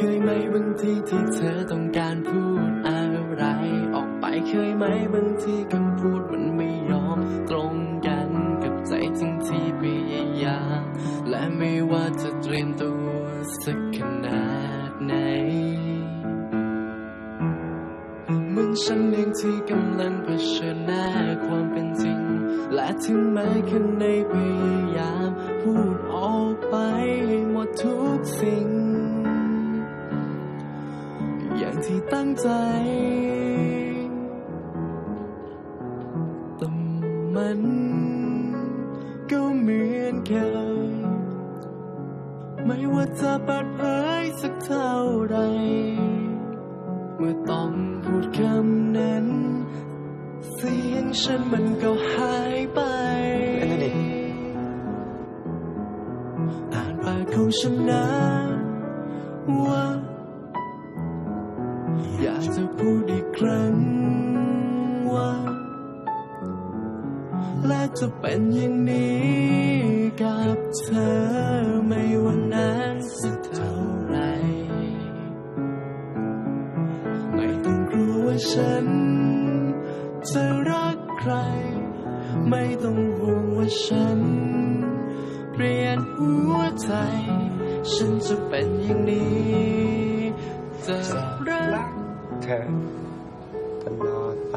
คยไหมบางทีที่เธอต้องการพูดอะไรออกไปเคยไหมบางทีคำพูด ไม่ว่าจะเตรียมตัวสักขนาดไหน เหมือนฉันเองที่กำลังเผชิญหน้าความเป็นจริง และถึงแม้ข้างในพยายามพูดออกไปหมดทุกสิ่ง อย่างที่ตั้งใจแต่มันก็เหมือนเคย ไม่ว่าจะเปิดเผยสักเท่าไร เมื่อต้องพูดคำนั้น เสียงฉันมันก็หายไปเล่นด้วยดิอ่านปากของฉันนะว่า อยากจะพูดอีกครั้งว่า และจะเป็นอย่างนี้กับเธอไม่ว่า ฉัน จะรักใคร ไม่ต้องห่วงว่าฉัน เปลี่ยนหัวใจ ฉันจะเป็นอย่างนี้จะรักเธอตลอดไป